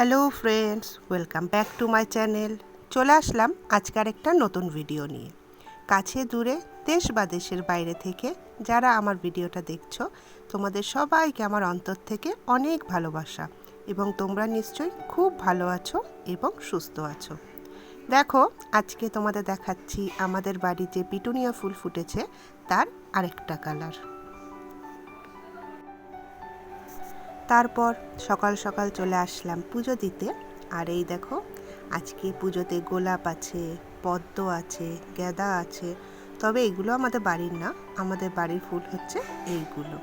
Hello friends, welcome back to my channel. চলে আসলাম আজকের একটা নতুন ভিডিও নিয়ে। কাছে দূরে, দেশ বা দেশের বাইরে থেকে যারা আমার ভিডিওটা দেখছ, তোমাদের সবাইকে আমার অন্তর থেকে অনেক ভালোবাসা এবং তোমরা নিশ্চয়ই খুব ভালো আছো এবং সুস্থ আছো। দেখো, আজকে তোমাদের দেখাচ্ছি আমাদের বাড়ি যে পিটুনিয়া ফুল ফুটেছে, তার আরেকটা কালার। তারপর সকাল সকাল চলে আসলাম পুজো দিতে। আর এই দেখো, আজকে পুজোতে গোলাপ আছে, পদ্ম আছে গ্যাদা আছে, তবে এগুলো আমাদের বাড়ির না, আমাদের বাড়ির ফুল হচ্ছে এইগুলো।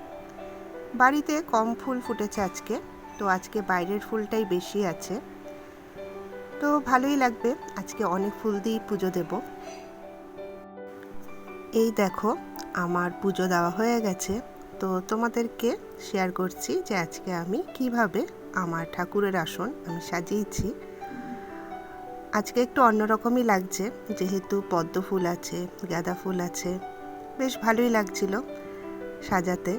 বাড়িতে কম ফুল ফুটেছে আজকে, তো আজকে বাইরের ফুলটাই বেশি আছে। তো ভালোই লাগবে, আজকে অনেক ফুল দিয়েই পুজো দেব। এই দেখো, আমার পুজো দেওয়া হয়ে গেছে। তো তোমাদেরকে শেয়ার করছি যে আজকে আমি কীভাবে আমার ঠাকুরের আসন আমি সাজিয়েছি। আজকে একটু অন্যরকমই লাগছে, যেহেতু পদ্ম ফুল আছে, গাঁদা ফুল আছে, বেশ ভালোই লাগছিল সাজাতে।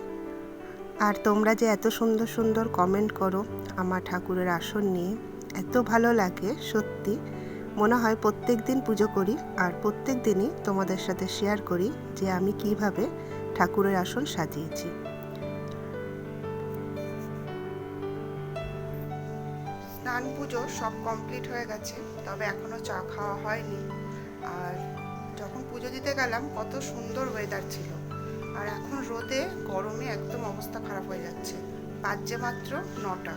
আর তোমরা যে এত সুন্দর সুন্দর কমেন্ট করো আমার ঠাকুরের আসন নিয়ে, এত ভালো লাগে সত্যি। মনে হয় প্রত্যেক দিন পুজো করি আর প্রত্যেক দিনই তোমাদের সাথে শেয়ার করি যে আমি কীভাবে ঠাকুরের আসন সাজিয়েছি। স্নান পুজো সব কমপ্লিট হয়ে গেছে, তবে এখনও চা খাওয়া হয়নি। আর যখন পুজো দিতে গেলাম, কত সুন্দর ওয়েদার ছিল। আর এখন রোদে, গরমে একদম অবস্থা খারাপ হয়ে যাচ্ছে। বাজছে মাত্র নটা।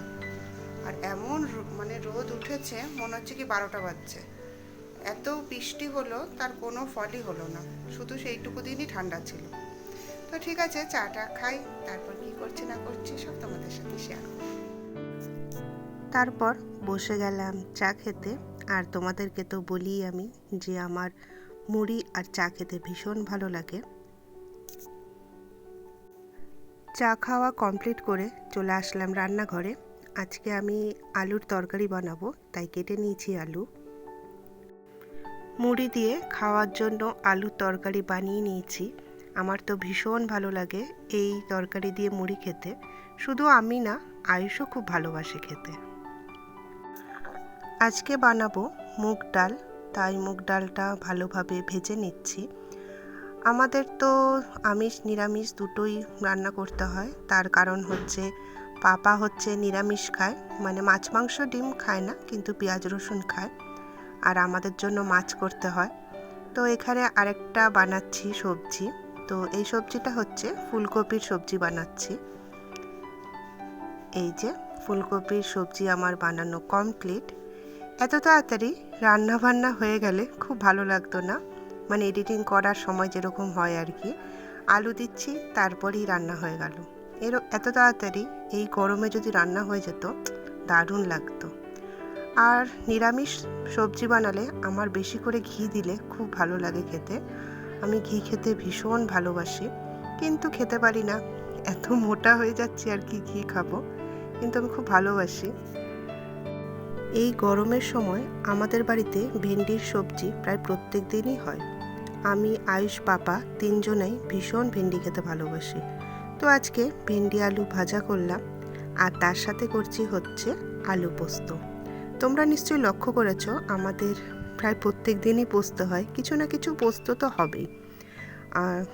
আর এমন মানে রোদ উঠেছে, মনে হচ্ছে কি বারোটা বাজছে। এত বৃষ্টি হলো, তার কোনো ফলই হলো না। শুধু সেইটুকু দিনই ঠান্ডা ছিল। তো ঠিক আছে, চাটা খাই, তারপর কি করছি না করছি সব তোমাদের সাথে শেয়ার তারপর বসে গেলাম চা খেতে, আর তোমাদেরকে তো বলি আমি যে আমার মুড়ি আর চা খেতে ভীষণ ভালো লাগে। চা খাওয়া কমপ্লিট করে চলে আসলাম রান্নাঘরে। আজকে আমি আলুর তরকারি বানাবো, তাই কেটে নিয়েছি আলু। মুড়ি দিয়ে খাওয়ার জন্য আলুর তরকারি বানিয়ে নিয়েছি। আমার তো ভীষণ ভালো লাগে এই তরকারি দিয়ে মুড়ি খেতে। শুধু আমি না, আয়ুষও খুব ভালোবাসে খেতে। আজকে বানাবো মুগ ডাল, তাই মুগ ডালটা ভালোভাবে ভেজে নিচ্ছি। আমাদের তো আমিষ, নিরামিষ দুটোই রান্না করতে হয়। তার কারণ হচ্ছে পাপা হচ্ছে নিরামিষ খায় মানে মাছ, মাংস, ডিম খায় না, কিন্তু পেঁয়াজ, রসুন খায়। আর আমাদের জন্য মাছ করতে হয়। তো এখানে আরেকটা বানাচ্ছি সবজি। তো এই সবজিটা হচ্ছে ফুলকপির সবজি বানাচ্ছি। এই যে ফুলকপির সবজি আমার বানানো কমপ্লিট এত তাড়াতাড়ি রান্না বান্না হয়ে গেলে খুব ভালো লাগতো না। মানে এডিটিং করার সময় যেরকম হয় আর কি। আলু দিচ্ছি, তারপরেই রান্না হয়ে গেল। এর এত তাড়াতাড়ি এই গরমে যদি রান্না হয়ে যেত, দারুণ লাগতো। আর নিরামিষ সবজি বানালে আমার বেশি করে ঘি দিলে খুব ভালো লাগে খেতে। আমি ঘি খেতে ভীষণ ভালোবাসি, কিন্তু খেতে পারি না। এত মোটা হয়ে যাচ্ছি আর কি ঘি খাব, কিন্তু আমি খুব ভালোবাসি। এই গরমের সময় আমাদের বাড়িতে ভেন্ডির সবজি প্রায় প্রত্যেক দিনই হয়। আমি, আয়ুষ পাপা তিনজনেই ভীষণ ভেন্ডি খেতে ভালোবাসি। তো আজকে ভেন্ডি আলু ভাজা করলাম, আর তার সাথে করছি হচ্ছে আলু পোস্ত। তোমরা নিশ্চয়ই লক্ষ্য করেছ, আমাদের প্রায় প্রত্যেক দিনই পোস্ত হয়। কিছু না কিছু পোস্ত তো হবেই।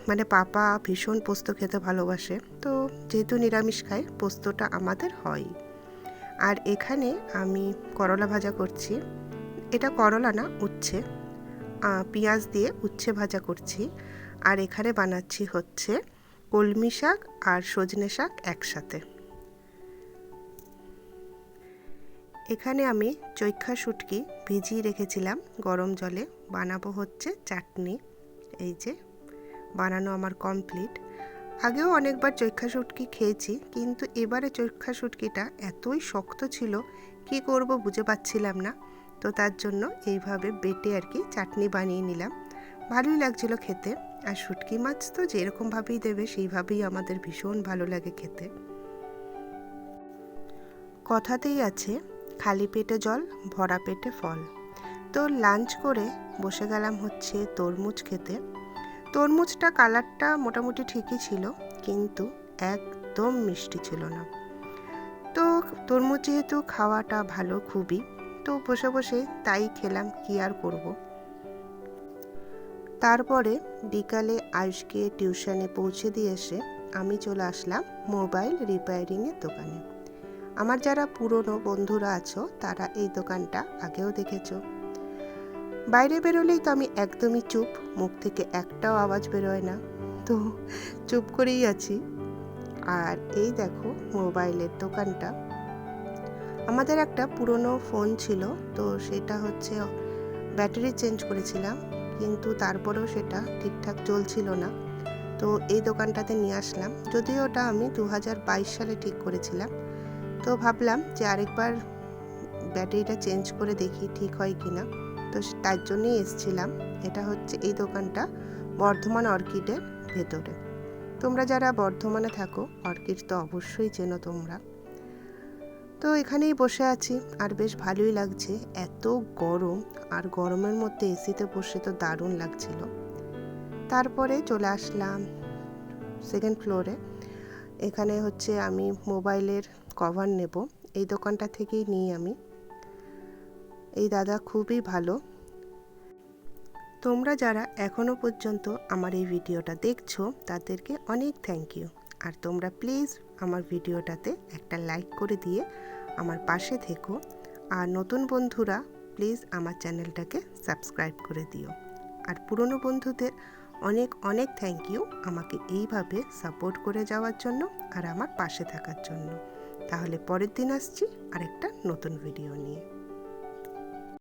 মানে পাপা ভীষণ পোস্ত খেতে ভালোবাসে। তো যেহেতু নিরামিষ খায়, পোস্তটা আমাদের হয় আর এখানে আমি করলা ভাজা করছি। এটা করলা না, উচ্ছে। পেঁয়াজ দিয়ে উচ্ছে ভাজা করছি। আর এখানে বানাচ্ছি হচ্ছে কলমি শাক আর সজনে শাক একসাথে। এখানে আমি চৈক্ষা শুটকি ভিজিয়ে রেখেছিলাম গরম জলে। বানাবো হচ্ছে চাটনি। এই যে, বানানো আমার কমপ্লিট আগেও অনেকবার চৈক্ষা শুটকি খেয়েছি, কিন্তু এবারে চৈক্ষা শুটকিটা এতই শক্ত ছিল, কি করব বুঝে পাচ্ছিলাম না। তো তার জন্য এইভাবে বেটে আর কি চাটনি বানিয়ে নিলাম। ভালোই লাগছিল খেতে। আর শুটকি মাছ তো যেরকমভাবেই দেবে, সেইভাবেই আমাদের ভীষণ ভালো লাগে খেতে। কথাতেই আছে খালি পেটে জল, ভরা পেটে ফল। তো লাঞ্চ করে বসে গেলাম হচ্ছে তরমুজ খেতে। তরমুজটা কালারটা মোটামুটি ঠিকই ছিল, কিন্তু একদম মিষ্টি ছিল না। তো তরমুজ যেহেতু খাওয়াটা ভালো খুবই, তো বসে বসে তাই খেলাম কি আর করব। তারপরে বিকালে আয়ুষকে টিউশনে পৌঁছে দিয়ে এসে আমি চলে আসলাম মোবাইল রিপেয়ারিংয়ের দোকানে। আমার যারা পুরনো বন্ধুরা আছো, তারা এই দোকানটা আগেও দেখেছ। বাইরে বেরোলেই তো আমি একদমই চুপ, মুখ থেকে একটাও আওয়াজ বেরোয় না। তো চুপ করেই আছি। আর এই দেখো মোবাইলের দোকানটা। আমাদের একটা পুরনো ফোন ছিল, তো সেটা হচ্ছে ব্যাটারি চেঞ্জ করেছিলাম, কিন্তু তারপরেও সেটা ঠিকঠাক চলছিল না। তো এই দোকানটাতে নিয়ে আসলাম। যদিও ওটা আমি দু হাজার বাইশ সালে ঠিক করেছিলাম। তো ভাবলাম যে আরেকবার ব্যাটারিটা চেঞ্জ করে দেখি ঠিক হয় কি না তো তার জন্যই এসছিলাম। এটা হচ্ছে এই দোকানটা বর্ধমান অর্কিডের ভেতরে। তোমরা যারা বর্ধমানে থাকো, অর্কিড তো অবশ্যই চেনো তোমরা। তো এখানেই বসে আছি। আর বেশ ভালোই লাগছে। এত গরম। আর গরমের মধ্যে এসিতে বসে তো দারুণ লাগছিল। তারপরে চলে আসলাম সেকেন্ড ফ্লোরে এখানে হচ্ছে আমি মোবাইলের কভার নেব। এই দোকানটা থেকেই নিই আমি। এই দাদা খুবই ভালো। তোমরা যারা এখনও পর্যন্ত আমার এই ভিডিওটা দেখছ, তাদেরকে অনেক থ্যাংক ইউ আর তোমরা প্লিজ আমার ভিডিওটাতে একটা লাইক করে দিয়ে আমার পাশে থেকো। আর নতুন বন্ধুরা প্লিজ আমার চ্যানেলটাকে সাবস্ক্রাইব করে দিও। আর পুরনো বন্ধুদের অনেক অনেক থ্যাংক ইউ আমাকে এইভাবে সাপোর্ট করে যাওয়ার জন্য আর আমার পাশে থাকার জন্য। তাহলে পরের দিন আসছি আরেকটা নতুন ভিডিও নিয়ে।